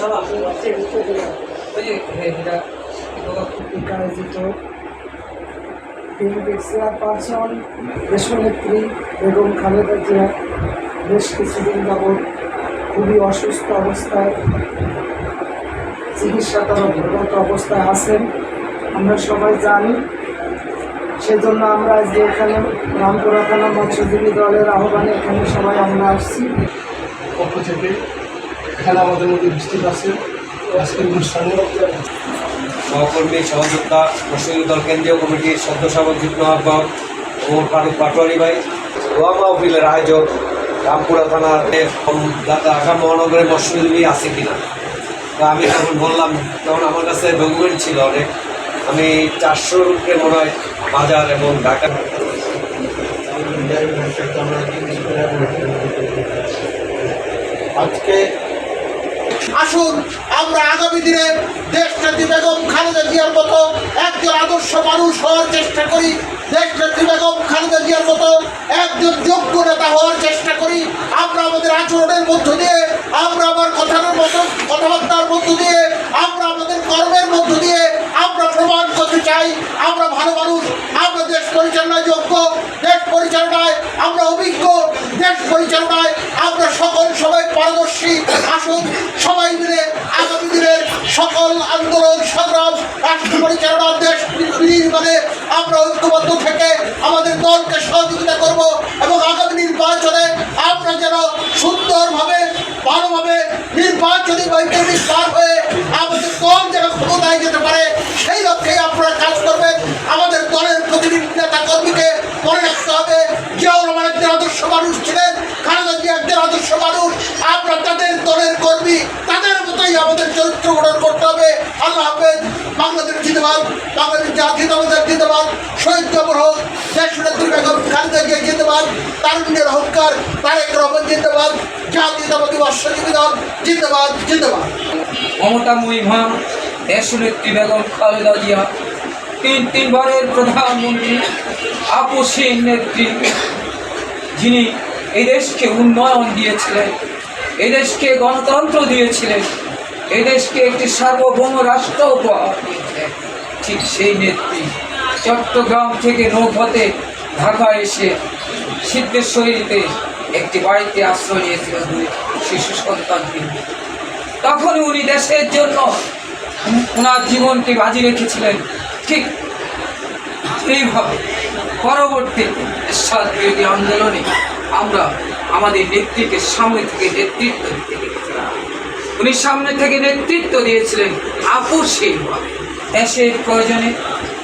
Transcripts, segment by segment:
যে বিএনপির চেয়ারপারসন দেশনেত্রী বেগম খালেদা জিয়া বেশ কিছুদিন যাবৎ খুবই অসুস্থ অবস্থায় চিকিৎসা চিকিৎসাধরত অবস্থায় আছেন। আমরা সবাই জানি সেজন্য আমরা আজকে এখানে রামপুরা থানা মৎস্যজীবী দলের আহ্বানে এখানে সবাই আমরা আসছি। পক্ষ থেকে এখানে আমাদের মধ্যে উপস্থিত আছে। আজকের অনুষ্ঠানে সহকর্মী সহযোদ্ধা মুসলিম দল কেন্দ্রীয় কমিটির সদ্য সাবেক যুগ্ম আহ্বায়ক ওমর ফারুক পাটোয়ারি ভাই দোয়া মাহফিলের আয়োজক রামপুরা থানার দাদা ঢাকা মহানগরের মৎস্যজীবী আছে কিনা। তো আমি তখন বললাম তখন আমার কাছে ডকুমেন্ট ছিল অনেক। আমি চারশো উপরে মনে হয় বাজার এবং ঢাকা। আজকে আসুন, আমরা আগামী দিনে দেশনেত্রী বেগম খালেদা জিয়ার মতো একজন আদর্শ মানুষ হওয়ার চেষ্টা করি। দেশনেত্রী বেগম খালেদা জিয়ার মতো একজন যোগ্য নেতা হওয়ার চেষ্টা করি। আমরা আমাদের আচরণের মধ্য দিয়ে, আমরা আমার কথার মতো, কথাবার্তার মধ্য দিয়ে, আমরা আমাদের কর্মের মধ্য দিয়ে, আমরা প্রমাণ করতে চাই, আমরা ভালো মানুষ, আমরা দেশ পরিচালনায় যোগ্য, দেশ পরিচালনায় আমরা অভিজ্ঞ, দেশ পরিচালনায় আমরা সকল সবাই পারদর্শী। আসুন সংগ্রাম রাষ্ট্র পরিচালনা দেশ মানে আমরা ঐক্যবদ্ধ থেকে আমাদের দলকে সহযোগিতা করব এবং আগামী নির্বাচনে আমরা যেন সুন্দরভাবে ভালোভাবে নির্বাচনী বৈজ্ঞানিক পার হয়ে আমাদের দল যেন ক্ষমতায় যেতে পারে সেই লক্ষ্যে আপনারা কাজ করবেন আমাদের দলের প্রতিনিধি নেতা কর্মীকে মনে রাখতে হবে জিয়াউর রহমান একজন আদর্শ মানুষ ছিলেন খালেদা জিয়া একজন আদর্শ মানুষ আমরা তাদের দলের কর্মী তাদের মতোই আমাদের চরিত্র গঠন করতে হবে আল্লাহ হাফেজ বাংলাদেশ জিন্দাবাদ, বাংলাদেশ জাতীয়তাবাদের জিন্দাবাদ, শহীদ কবর হোক, দেশ নেত্রী বেগম খালেদা জিয়া জিন্দাবাদ, তারুণ্যের অহংকার তারেক রহমান জিন্দাবাদ জাতীয়তাবাদী মৎস্যজীবী দল জিন্দাবাদ জিন্দাবাদ। মমতা মহিমা দেশনেত্রী বেগম খালেদা জিয়া, তিন তিনবারের প্রধানমন্ত্রী আপসীন নেত্রী, যিনি এই দেশকে উন্নয়ন দিয়েছিলেন, এই দেশকে গণতন্ত্র দিয়েছিলেন, এই দেশকে একটি সার্বভৌম রাষ্ট্র উপহার দিয়েছিলেন। ঠিক সেই নেত্রী। চট্টগ্রাম থেকে নৌপথে ঢাকা এসে সিদ্ধেশ্বরীতে একটি বাড়িতে আশ্রয় নিয়েছিলেন দুই শিশু সন্তানকে তখন উনি দেশের জন্য ওনার জীবনকে বাজি রেখেছিলেন ঠিক এইভাবে। পরবর্তী বিরোধী আন্দোলনে আমরা আমাদের নেত্রীকে সামনে থেকে নেতৃত্ব দিতে উনি সামনে থেকে নেতৃত্ব দিয়েছিলেন আপুসীনভাবে। দেশের প্রয়োজনে,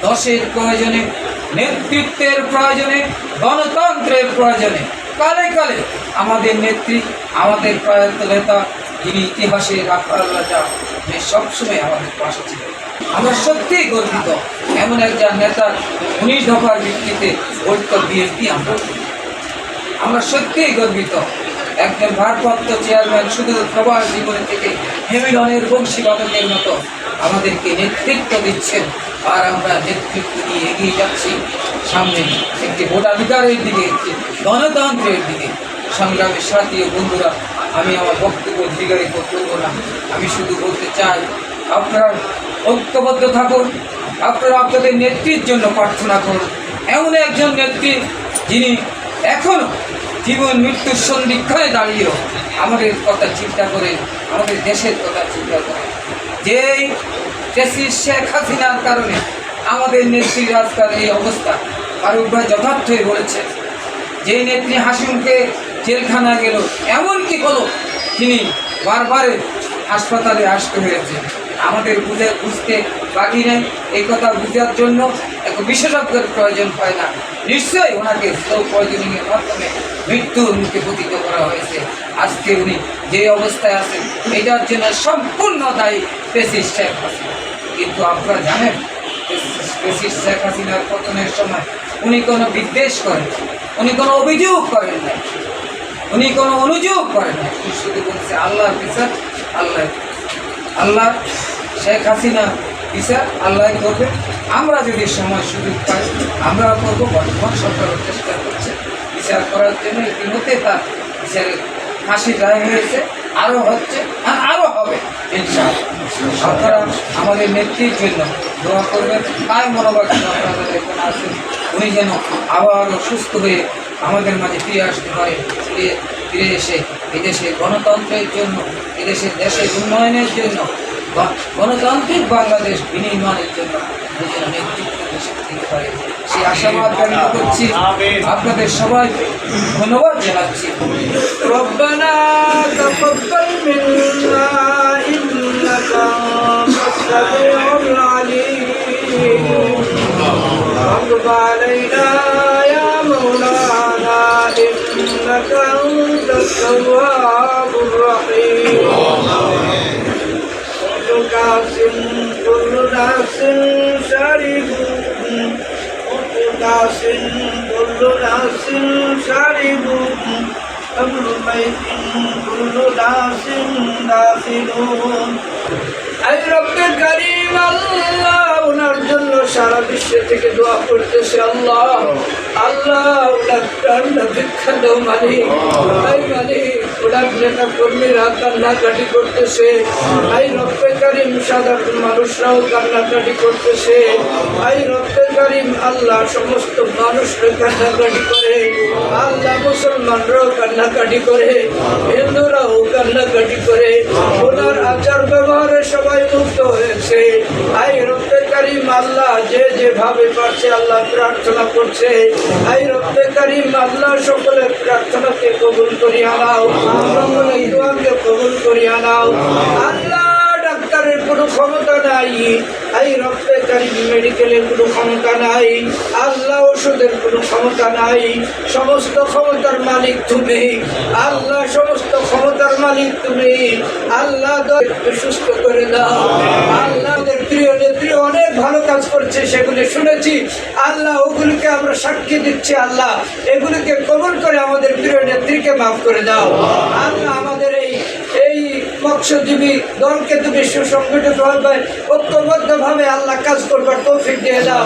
দশের প্রয়োজনে, নেতৃত্বের প্রয়োজনে, গণতন্ত্রের প্রয়োজনে, কালে কালে আমাদের নেত্রী, আমাদের প্রয়াত নেতা, যিনি ইতিহাসে রাজা সবসময় আমাদের পাশে ছিলেন। আমরা সত্যিই গর্বিত, এমন একজন নেতার উনিশ দফার ভিত্তিতে ঐক্য বিএনপি আমরা। আমরা সত্যিই গর্বিত একজন ভারপ্রাপ্ত চেয়ারম্যান শুধু প্রবাস জীবন থেকে হেমিলনের বংশীবাদকের মতো আমাদেরকে নেতৃত্ব দিচ্ছেন। আর আমরা নেতৃত্ব নিয়ে এগিয়ে যাচ্ছি। সামনে একটি ভোটাধিকারের দিকে, একটি গণতন্ত্রের দিকে। সংগ্রামের সাথী ও বন্ধুরা, আমি আমার বক্তব্য দীর্ঘায়িত করব না। আমি শুধু বলতে চাই, আপনারা ঐক্যবদ্ধ থাকুন। আপনারা আপনাদের নেত্রীর জন্য প্রার্থনা করুন। এমন একজন নেত্রী যিনি এখনও জীবন মৃত্যুর সন্ধিক্ষণে দাঁড়িয়েও আমাদের কথা চিন্তা করে, আমাদের দেশের কথা চিন্তা করে। যেই দেশের শেখ হাসিনার কারণে আমাদের নেত্রীর আজকাল এই অবস্থা, ফারুক ভাই যথার্থই বলেছে যেই নেত্রী হাসিমকে জেলখানা গেল এমন কি হলো তিনি বারবারে হাসপাতালে আসতে হয়েছে আমাদের বুঝে বুঝতে বাকি নেই। এই কথা বুঝার জন্য বিশেষজ্ঞের প্রয়োজন হয় না। নিশ্চয়ই ওনাকে স্লো পয়জনিংয়ের মাধ্যমে মৃত্যুর মুখে পতিত করা হয়েছে। আজকে উনি যে অবস্থায় আছেন, এটার জন্য সম্পূর্ণ দায়ী পেসিস শেখ হাসিনা। কিন্তু আপনারা জানেন পেসিস শেখ হাসিনার পতনের সময় উনি কোনো বিদ্বেষ করেন উনি কোনো অভিযোগ করেন না উনি কোনো অনুযোগ করেন না শুধু বলছে আল্লাহ বিচার, আল্লাহ আল্লাহ শেখ হাসিনা বিচার আল্লাহ করবে আমরা যদি সময় সুযোগ পাই আমরা করব, বর্তমান সরকারের চেষ্টা করছে। বিচার করার জন্য ইতিমধ্যে তার বিচারের ফাঁসির রায় হয়েছে, আরও হচ্ছে, আর আরও হবে, ইনশাআল্লাহ। আপনারা আমাদের নেত্রীর জন্য দোয়া করবেন তাই মনোভাব আপনাদের এখানে আসুন, উনি যেন আবারও সুস্থ হয়ে আমাদের মাঝে ফিরে আসতে পারে, ফিরে ফিরে এসে এদেশের গণতন্ত্রের জন্য এদেশের দেশের উন্নয়নের জন্য গণতান্ত্রিক বাংলাদেশ বিনির্মাণের জন্য উনি যেন নেতৃত্ব দেশে দিতে পারে সেই আশাবাদ ব্যক্ত করছি আপনাদের সবাই ধন্যবাদ জানাচ্ছি রব্বানা তাকাব্বাল মিন্না ইন্নাকা আনতাস সামিউল আলিম وتب علينا يا مولانا إنك أنت التواب الرحيم কাসিম কুল্লু নাসিম শারিবু কুল্লু নাসিম কুল্লু নাসিম শারিবু কুল্লু মাইতিন কুল্লু নাসিম নাসিলুন আই রব্বে কারিম, আল্লাহ ওনার জন্য সারা বিশ্ব থেকে দোয়া করতেছে, আল্লাহ। আল্লাহ সমস্ত মানুষরা কান্নাকাটি করে। আল্লাহ মুসলমানরাও কান্নাকাটি করে, হিন্দুরাও কান্নাকাটি করে। ওনার আচার ব্যবহারে সবাই মুক্ত হয়েছে। আই রব্বে করিম, আল্লাহ যে যেভাবে পারছে আল্লাহ প্রার্থনা করছে, আই রব্বে করিম, আল্লাহ সকলের প্রার্থনাকে কবুল করিয়া নাও সকলের কবুল করিয়া নাও। আল্লাহ, ডাক্তারের কোনো ক্ষমতা নাই এই রক্তে কারি মেডিকেলের কোনো ক্ষমতা নাই, আল্লাহ ওষুধের কোনো ক্ষমতা নাই, সমস্ত ক্ষমতার মালিক তুমি, আল্লাহ সমস্ত ক্ষমতার মালিক তুমি, আল্লাহ সুস্থ করে দাও, আল্লাহ প্রিয় অনেক ভালো কাজ করছে, সেগুলি শুনেছি। আল্লাহ, ওগুলিকে আমরা সাক্ষী দিচ্ছি, আল্লাহ। এগুলিকে কবল করে আমাদের প্রিয় নেত্রীকে মাফ করে দাও। আল্লাহ আমাদের এই এই মৎস্যজীবী দলকে তুমি সুসংগঠিত হবে, ঐক্যবদ্ধভাবে আল্লাহ কাজ করবার তৌফিক দিয়ে দাও।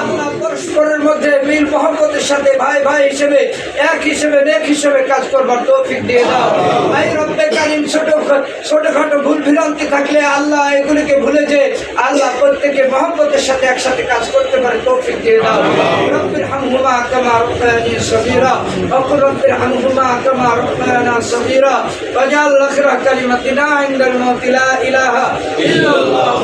আল্লাহ পরস্পরের মধ্যে মোহাম্মদের সাথে ভাই ভাই হিসেবে, এক হিসেবে, নেক হিসেবে কাজ করবার তৌফিক দিয়ে দাও। ভাই, রব্বে ছোট খাটো ভুল ভ্রান্তি থাকলে আল্লাহ এগুলিকে ভুলে যে আল্লাহ প্রত্যেকে মোহাম্মদের সাথে একসাথে কাজ করতে পারে, তৌফিক দিয়ে দাও। রব্বের হামহুমা কামা রব্বায়ানি সগীরা অকুর রব্বের হামহুমা কামা রব্বায়ানা সগীরা, ওয়াজাল আখিরা কালিমাতিনা ইনদাল মাউতি লা ইলাহা ইল্লাল্লাহ।